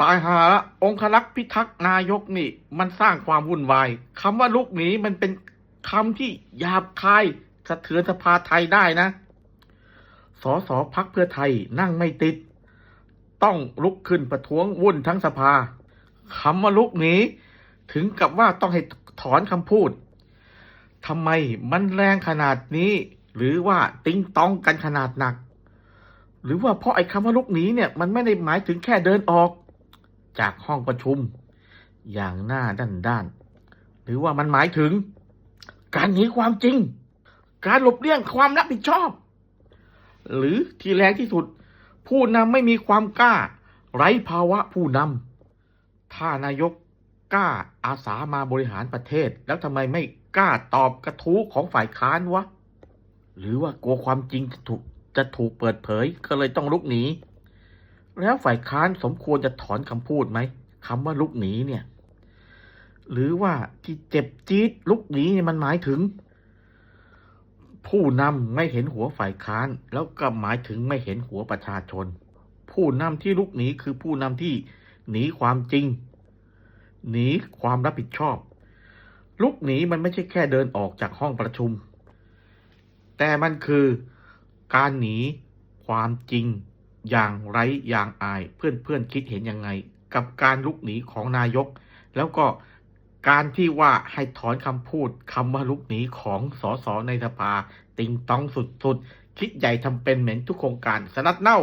ตายหาละองครักษ์พิทักษ์นายกนี่ มันสร้างความวุ่นวายคำว่าลุกหนีมันเป็นคำที่หยาบคายสะเทือนสภาไทยได้นะสอสอพักเพื่อไทยนั่งไม่ติด ต้องลุกขึ้นประท้วงวุ่นทั้งสภาคำว่าลุกหนีถึงกับว่าต้องให้ถอนคำพูดทำไมมันแรงขนาดนี้ หรือว่าติ้งต้องกันขนาดหนัก หรือว่าเพราะไอ้คำว่าลุกหนีเนี่ย มันไม่ได้หมายถึงแค่เดินออก จากห้องประชุม อย่างหน้าด้านด้านๆหรือว่ามันหมายถึง การหนีความจริง การหลบเลี่ยงความรับผิดชอบ หรือที่แรงที่สุด ผู้นำไม่มีความกล้า ไร้ภาวะผู้นำถ้านายกกล้าอาสามาบริหารประเทศ แล้วทำไมไม่กล้าตอบกระทู้ของฝ่ายค้านวะ หรือว่ากลัวความจริงจะถูกจะถูกเปิดเผยก็เลยต้องลุกหนี แล้วฝ่ายค้านสมควรจะถอนคำพูดไหมคำว่าลุกหนีเนี่ย หรือว่าที่เจ็บจี๊ดลุกหนีเนี่ยมันหมายถึง ผู้นำไม่เห็นหัวฝ่ายค้าน แล้วก็หมายถึงไม่เห็นหัวประชาชน ผู้นำที่ลุกหนีคือผู้นำที่หนีความจริง หนีความรับผิดชอบ ลุกหนีมันไม่ใช่แค่เดินออกจากห้องประชุม แต่มันคือการหนีความจริง อย่างไร้อย่างอายเพื่อนเพื่อนคิดเห็นยังไง กับการลุกหนีของนายก แล้วก็การที่ว่าให้ถอนคำพูดคำว่าลุกหนีของสสในสภา ติงต้องสุดๆ คิดใหญ่ทำเป็นเหม็นทุกโครงการสนัดเน่า